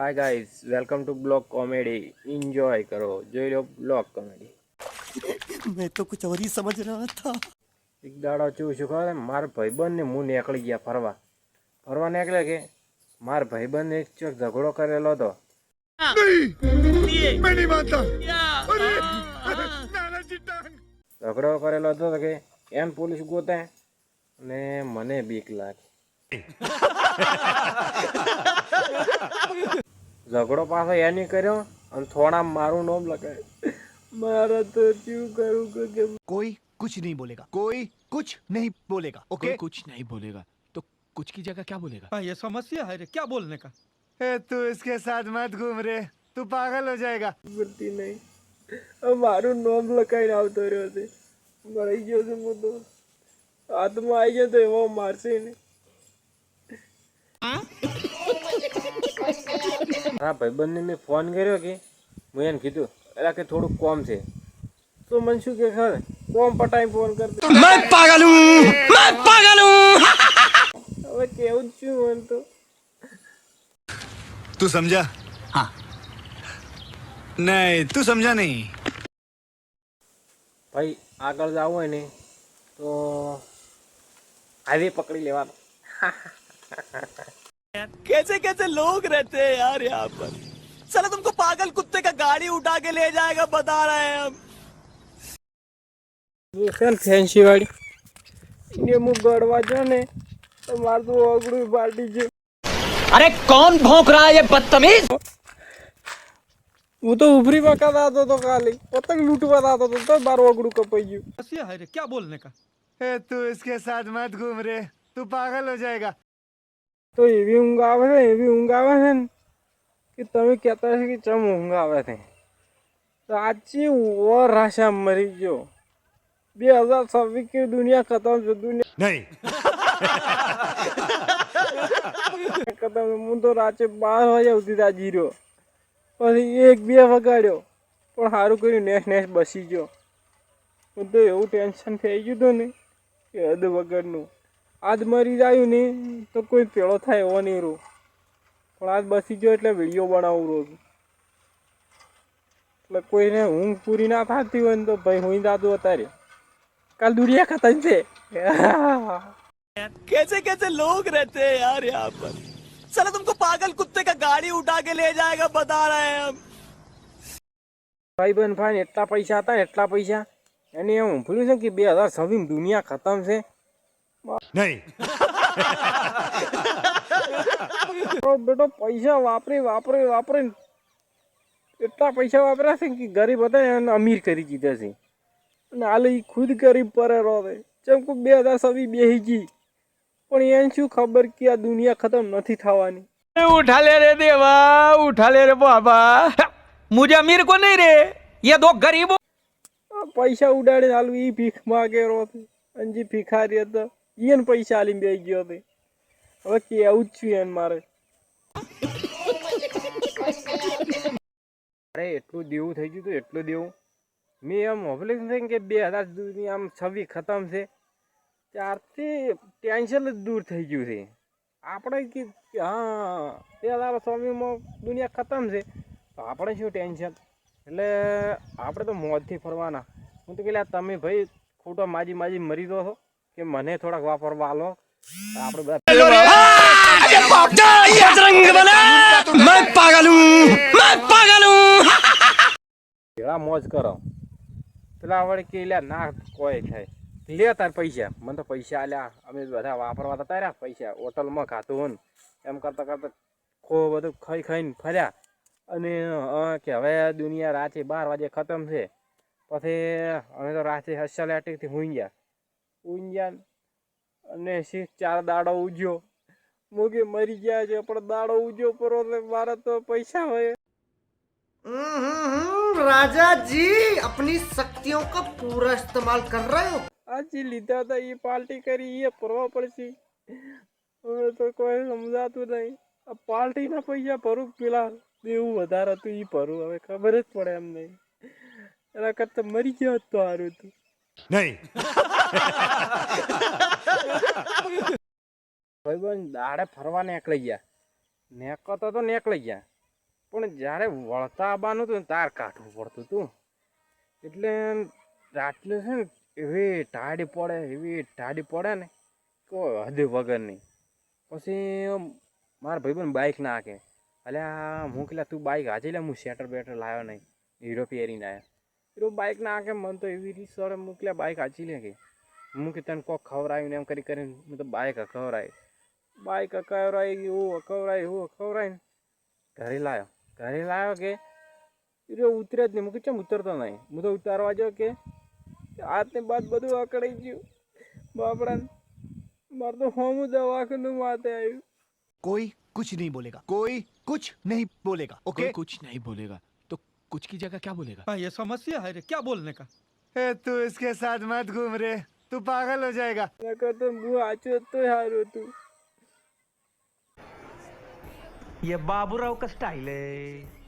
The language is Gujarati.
Hi guys welcome to block comedy enjoy કરો. જોઈ લો બ્લોક કોમેડી મેં તો કુછ ઓર ही સમજ રહા થા એક દાડો ચૂ છું ખબર માર ભાઈબંધ ને હું નીકળી ગયા ફરવા. ફરવા નીકળ્યા કે? માર ભાઈબંધ એક ચોક ઝઘડો કરેલો હતો. ઝઘડો કરેલો હતો કે એમ પોલીસ ગોતે અને મને બીક લાગે. ઝઘડો પાછો એની કર્યો અને થોડા મારું નામ લગાવ્યું મારે તો શું કરું કે कोई कुछ नहीं बोलेगा कोई कुछ नहीं बोलेगा कोई ओके कुछ नहीं बोलेगा तो कुछ की जगह क्या बोलेगा हाँ ये समस्या है रे क्या बोलने का तू इसके साथ मत घूम रे तू पागल हो जाएगा બોલતી નહીં હવે મારું નામ લખાઈને આવતો રહ્યો છે મળી ગયો છે હું તો હાથમાં આવી ગયો તો એવો મારશે ને મારા ભાઈબંધને મેં ફોન કર્યો કે મેં એને કીધું એટલે કે થોડુંક કોમ છે. તો મને શું કે ખબર? કોમ પટાઈ ફોન કરતો. હવે કેવું જ છું મને તો. તું સમજા? હા. નહીં તું સમજા નહીં. ભાઈ આગળ જવું હોય ને તો હાઈવે પકડી લેવાનો. कैसे कैसे लोग रहते हैं यार यहाँ पर साला तुमको पागल कुत्ते का गाड़ी उठा के ले जाएगा बता रहे हैं हम ફેન્સી વાળી ને હું ગળવા જો ને તો મારું તો ઓગળું પાટી છે अरे कौन भौंक रहा है ये बदतमीज હું તો ઉભરી વખત આવતો હતો ખાલી પતંગ લૂંટવા આવતો હતો તો મારું ઓગળું કપાઈ ગયું समस्या है रे क्या बोलने का तू इसके साथ मत घूम रे तू पागल हो जाएगा તો એવી ઊંઘ આવે છે એવી ઊંઘ આવે છે ને કે તમે કહેતા હશો કે ચમ ઊંઘ આવે છે. સાચી ઓર રાશા મરી ગયો. બે હજાર છવ્વીસ કે દુનિયા ખતમ છે દુનિયા નહીં. ખતમ હું તો રાતે બાર વાગ્યા સુધી ત્યાં જીર્યો. પછી એક બે વગાડ્યો. પણ સારું કર્યું નેસ નેસ બસી ગયો. હું તો એવું ટેન્શન થઈ ગયું હતું ને કે હદ વગરનું. આજ મરી જાય ને તો કોઈ પેળો થાય એવો નહીં રહું પણ આજ બસી ગયો એટલે વિડીયો બનાવું રોજ એટલે કોઈને ઊંઘ પૂરી ના થતી હોય ને તો ભાઈ હું દાદુ અત્યારે કાલ દુનિયા ખતમ છે कैसे कैसे लोग रहते हैं यार यहाँ पर साला तुमको पागल कुत्ते का गाड़ी उठा के ले जाएगा बता रहे हैं हम ભાઈ બહેન ભાઈ એટલા પૈસા હતા ને એટલા પૈસા એને એમ ઊંભળ્યું છે કે બે હજાર છવ્વીસ દુનિયા ખતમ છે નહીં. બેટો પૈસા વાપરી વાપરી વાપરીને એટલા પૈસા વાપર્યા છે કે ગરીબ હતા એને અમીર કરી દીધા છે. અને હાલ એ ખુદ ગરીબ પરે રોવે જેમ કે બે હજાર સવી બેહી ગઈ પણ એને શું ખબર કે આ દુનિયા ખતમ નથી થવાની. ઉઠાલે રે દેવા ઉઠાલે રે બાબા. મુજે અમીર કો નહીં રે? એ દો ગરીબો પૈસા ઉડાડીને હાલ એ ભીખ માગે રો છે. અંજી ભિખારી હતા એને પૈસા આલીને બેસી ગયો તે હવે કેવું જ છું એને મારે. અરે, એટલું દેવું થઈ ગયું હતું એટલું દેવું. મેં એમ હોબલેક્સ થઈ કે બે હજાર દુનિયા આમ છવ્વીસ ખતમ છે. ત્યારથી ટેન્શન જ દૂર થઈ ગયું છે. આપણે કે, હા, બે હજાર છવ્વીસમાં દુનિયા ખતમ છે. તો આપણે શું ટેન્શન? એટલે આપણે તો મોજથી ફરવાના. હું તો કે તમે ભાઈ ખોટો માજી માજી મરી દો છો. કે મને થોડાક વાપરવા આલો. આપણે બધા મોજ કરો. પેલા વળી કે લે ના કોઈ થાય. લે તાર પૈસા. મને તો પૈસા આલ્યા. અમે બધા વાપરવા તો તાર્યા પૈસા હોટલમાં ખાતું હોય એમ કરતા કરતા ખૂબ બધું ખાઈ ખાઈને ફર્યા. અને કે હવે દુનિયા રાતે બાર વાગે ખતમ છે. પછી અમે તો રાતે હસ્યા લેટીકથી હોઈ ગયા. હુઈ ગયા અને શી ચાર દાડો ઉજ્યો મૂકી મરી ગયા છે પણ દાડો ઉજ્યો પરો એટલે મારા તો પૈસા હોય राजा जी अपनी शक्तियों का पूरा इस्तेमाल कर रहे हो આજે લીધા હતા એ પાર્ટી કરી એ ભરવા પડશે હવે તો કોઈ સમજાતું નહીં આ પાર્ટીના પૈસા ભરું કે પેલા દેવું વધારે હતું એ ભરું હવે ખબર જ પડે એમ નહીં એના કરતા મરી ગયો હોત તો સારું હતું नहीं ભાઈબંધ દાડે ફરવા નીકળી ગયા. નેકતો તો નીકળી ગયા. પણ જ્યારે વળતા આવવાનું હતું તાર કાઢવું પડતું હતું. એટલે રાતલે છે ને એવી ટાડી પડે, એવી ટાઢી પડે ને કોઈ હદ વગરની પછી મારા ભાઈ બાઇક નાખે અલ્યા, હું કેટલા તું બાઇક હાજી લે, હું શેટર બેટર લાવ્યો નહીં. હીરો પહેરીને આવ્યા હીરો બાઇક નાખે મને તો એવી રીત સર મોકલ્યા બાઇક આચી લે કે. હું કે તને કોક ખવડાવ્યું ને એમ કરી કરીને હું તો બાઇક ખવડાવી બાઇક ખવડાવી એવું ખવડાવી એવું ખવડાવીને ઘરે લાવ્યો ઘરે લાવ્યો કે હીરો ઉતરે જ નહીં હું કે ચમ ઉતરતો નહીં હું તો ઉતારવા જો કે હાથને બાદ બધું અકળાઈ ગયું બાપડા મારે તો હોમું દવાખાનું માથે આવ્યું कोई कुछ नहीं बोलेगा कोई कुछ नहीं बोलेगा कोई ओके कुछ नहीं बोलेगा तो कुछ की जगह क्या बोलेगा हाँ ये समस्या है रे क्या बोलने का ए, तू इसके साथ मत घूम रे तू पागल हो जाएगा। मैं कहता यार हो तू। ये बाबूराव का स्टाईल आहे